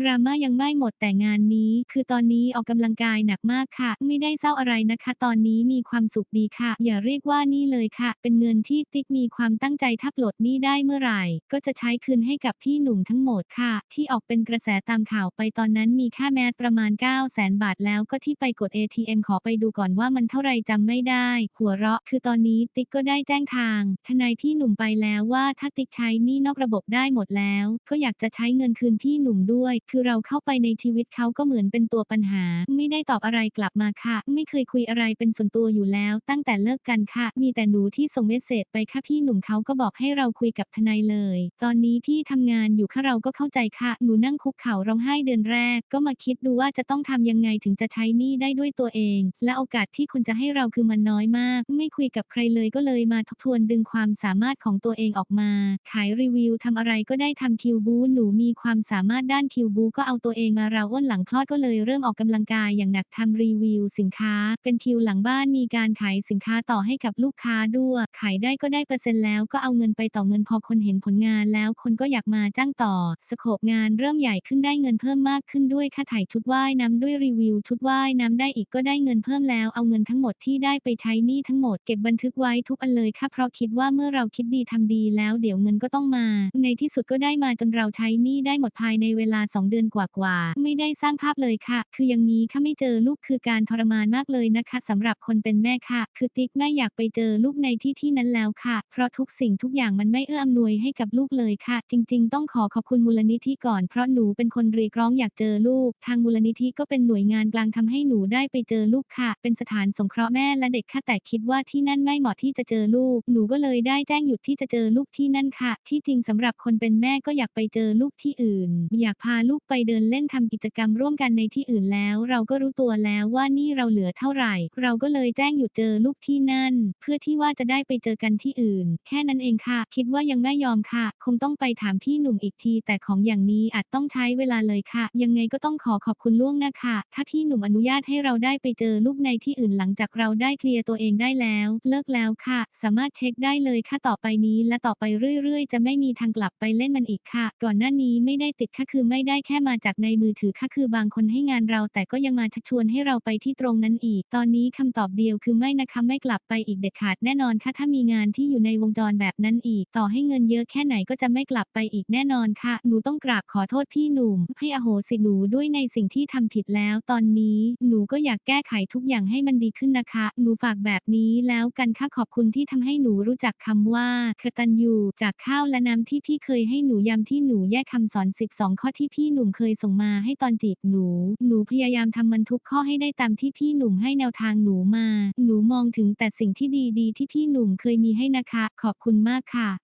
ดราม่ายังไม่หมดแต่งานนี้ คือตอนนี้ออกกำลังกายหนักมากค่ะ ไม่ได้เศร้าอะไรนะคะ ตอนนี้มีความสุขดีค่ะ อย่าเรียกว่านี่เลยค่ะ เป็นเงินที่ติ๊กมีความตั้งใจถ้าปลดหนี้ได้เมื่อไหร่ ก็จะใช้คืนให้กับพี่หนุ่มทั้งหมดค่ะ ที่ออกเป็นกระแสตามข่าวไปตอนนั้นมีค่าแมสประมาณ 9 0 0แสนบาทแล้วก็ที่ไปกด ATM ขอไปดูก่อนว่ามันเท่าไรจำไม่ได้ หัวเราะ คือตอนนี้ติ๊กก็ได้แจ้งทาง ทนายพี่หนุ่มไปแล้วว่าถ้าติ๊กใช้หนี้นอกระบบได้หมดแล้ว ก็อยากจะใช้เงินคืนพี่หนุ่มด้วยคือเราเข้าไปในชีวิตเขาก็เหมือนเป็นตัวปัญหา ไม่ได้ตอบอะไรกลับมาค่ะ ไม่เคยคุยอะไรเป็นส่วนตัวอยู่แล้ว ตั้งแต่เลิกกันค่ะ มีแต่หนูที่ส่งเมสเซจไปค่ะพี่หนุ่มเขาก็บอกให้เราคุยกับทนายเลย ตอนนี้พี่ทำงานอยู่ค่ะเราก็เข้าใจค่ะ หนูนั่งคุกเข่าร้องไห้เดือนแรก ก็มาคิดดูว่าจะต้องทำยังไงถึงจะใช้หนี้ได้ด้วยตัวเอง และโอกาสที่คุณจะให้เราคือมันน้อยมาก ไม่คุยกับใครเลยก็เลยมาทบทวนดึงความสามารถของตัวเองออกมา ขายรีวิวทำอะไรก็ได้ทำคิวบูหนูมีความสามารถด้านคิวบูก็เอาตัวเองมาเราอ้วนหลังคลอดก็เลยเริ่มออกกำลังกายอย่างหนักทำรีวิวสินค้า เป็นคิวหลังบ้านมีการขายสินค้าต่อให้กับลูกค้าด้วย ขายได้ก็ได้เปอร์เซ็นต์แล้วก็เอาเงินไปต่อเงินพอคนเห็นผลงานแล้วคนก็อยากมาจ้างต่อ สโคปงานเริ่มใหญ่ขึ้นได้เงินเพิ่มมากขึ้นด้วยค่าถ่ายชุดว่ายน้ำด้วยรีวิวชุดว่ายน้ำได้อีกก็ได้เงินเพิ่มแล้วเอาเงินทั้งหมดที่ได้ไปใช้หนี้ทั้งหมดเก็บบันทึกไว้ทุกอันเลยค่ะเพราะคิดว่าเมื่อเราคิดดีทำดีแล้วเดี๋ยวเงินก็ต้องมา ในที่สุดก็ได้มาจนเราใช้หนี้ได้หมดภายในเวลา2เดือนกว่าๆ ไม่ได้สร้างภาพเลยค่ะ คืออย่างนี้ค่ะไม่เจอลูกคือการทรมานมากเลยนะคะสำหรับคนเป็นแม่ค่ะ คือติ๊กแม่อยากไปเจอลูกในที่ที่นั้นแล้วค่ะ เพราะทุกสิ่งทุกอย่างมันไม่เอื้ออำนวยให้กับลูกเลยค่ะ จริง ๆ ต้องขอขอบคุณมูลนิธิก่อนเพราะหนูเป็นคนเรียกร้องอยากเจอลูก ทางมูลนิธิก็เป็นหน่วยงานกลางทำให้หนูได้ไปเจอลูกค่ะ เป็นสถานสงเคราะห์แม่และเด็กค่ะแต่คิดว่าที่นั่นไม่เหมาะที่จะเจอลูก หนูก็เลยได้แจ้งหยุดที่จะเจอลูกที่นั่นค่ะ ที่จริงสำหรับคนเป็นแม่ก็อยากไปเจอลูกที่อื่น อยากพาลูกูกไปเดินเล่นทำกิจกรรมร่วมกันในที่อื่นแล้ว เราก็รู้ตัวแล้วว่านี่เราเหลือเท่าไหร่ เราก็เลยแจ้งหยุดเจอลูกที่นั่น เพื่อที่ว่าจะได้ไปเจอกันที่อื่น แค่นั้นเองค่ะ คิดว่ายังไม่ยอมค่ะ คงต้องไปถามพี่หนุ่มอีกที แต่ของอย่างนี้อาจต้องใช้เวลาเลยค่ะ ยังไงก็ต้องขอขอบคุณล่วงหน้าค่ะ ถ้าพี่หนุ่มอนุญาตให้เราได้ไปเจอลูกในที่อื่นหลังจากเราได้เคลียร์ตัวเองได้แล้ว เลิกแล้วค่ะ สามารถเช็คได้เลยค่ะต่อไปนี้ และต่อไปเรื่อย ๆ จะไม่มีทางกลับไปเล่นมันอีกค่ะ ก่อนหน้านี้ไม่ได้ติดค่ะคือไม่ได้แค่มาจากในมือถือค่ะคือบางคนให้งานเรา แต่ก็ยังมาชักชวนให้เราไปที่ตรงนั้นอีก ตอนนี้คำตอบเดียวคือไม่นะคะไม่กลับไปอีกเด็ดขาดแน่นอนค่ะถ้ามีงานที่อยู่ในวงจรแบบนั้นอีก ต่อให้เงินเยอะแค่ไหนก็จะไม่กลับไปอีกแน่นอนค่ะ หนูต้องกราบขอโทษพี่หนุ่ม ให้อโหสิหนูด้วยในสิ่งที่ทำผิดแล้ว ตอนนี้หนูก็อยากแก้ไขทุกอย่างให้มันดีขึ้นนะคะ หนูฝากแบบนี้แล้วกันค่ะขอบคุณที่ทำให้หนูรู้จักคำว่าคตัญญูจากข้าวและน้ำที่พี่เคยให้หนูยำที่หนูแยกคำสอน 12 ข้อที่พี่หนุ่มเคยส่งมาให้ตอนจีบหนู หนูพยายามทำมันทุกข้อให้ได้ตามที่พี่หนุ่มให้แนวทางหนูมา หนูมองถึงแต่สิ่งที่ดีๆ ที่พี่หนุ่มเคยมีให้นะคะ ขอบคุณมากค่ะ